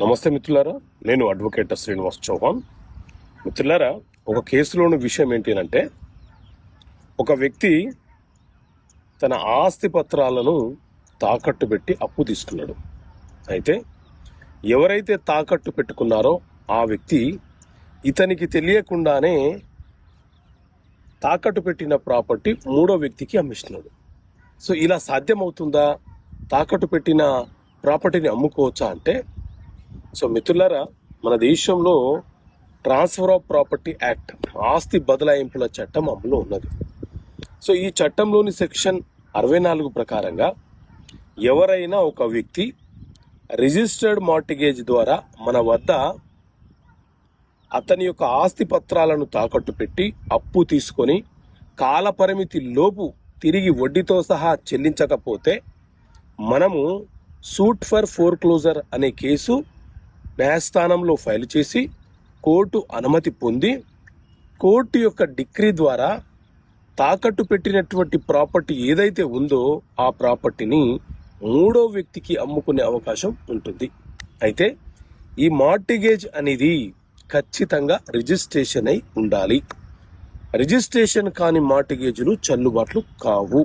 నమస్తే మిత్రులారా నేను అడ్వకేట్ శ్రీనివాస్ చౌహాన్. మిత్రులారా ఒక కేసులోని విషయం ఏంటి అంటే ఒక వ్యక్తి తన ఆస్తి పత్రాలను తాకట్టు పెట్టి అప్పు తీసుకున్నాడు. అయితే ఎవరైతే తాకట్టు పెట్టుకున్నారో ఆ వ్యక్తి ఇతనికి తెలియకుండానే తాకట్టు పెట్టిన ప్రాపర్టీ మూడో వ్యక్తికి అమ్మిస్తున్నాడు. సో ఇలా సాధ్యమవుతుందా? తాకట్టు పెట్టిన ప్రాపర్టీని అమ్ముకోవచ్చా అంటే సో మిత్రులారా మన దేశంలో ట్రాన్స్ఫర్ ఆఫ్ ప్రాపర్టీ యాక్ట్ ఆస్తి బదలాయింపుల చట్టం అమలు ఉన్నది. సో ఈ చట్టంలోని సెక్షన్ అరవై నాలుగు ప్రకారంగా ఎవరైనా ఒక వ్యక్తి రిజిస్టర్డ్ మార్టిగేజ్ ద్వారా మన వద్ద అతని యొక్క ఆస్తి పత్రాలను తాకట్టు పెట్టి అప్పు తీసుకొని కాల పరిమితి లోపు తిరిగి వడ్డీతో సహా చెల్లించకపోతే మనము సూట్ ఫర్ ఫోర్ క్లోజర్ అనే కేసు న్యాయస్థానంలో ఫైల్ చేసి కోర్టు అనుమతి పొంది కోర్టు యొక్క డిగ్రీ ద్వారా తాకట్టు పెట్టినటువంటి ప్రాపర్టీ ఏదైతే ఉందో ఆ ప్రాపర్టీని మూడో వ్యక్తికి అమ్ముకునే అవకాశం ఉంటుంది. అయితే ఈ మార్టిగేజ్ అనేది ఖచ్చితంగా రిజిస్ట్రేషన్ అయి ఉండాలి. రిజిస్ట్రేషన్ కాని మార్టిగేజ్లు చెల్లుబాట్లు కావు.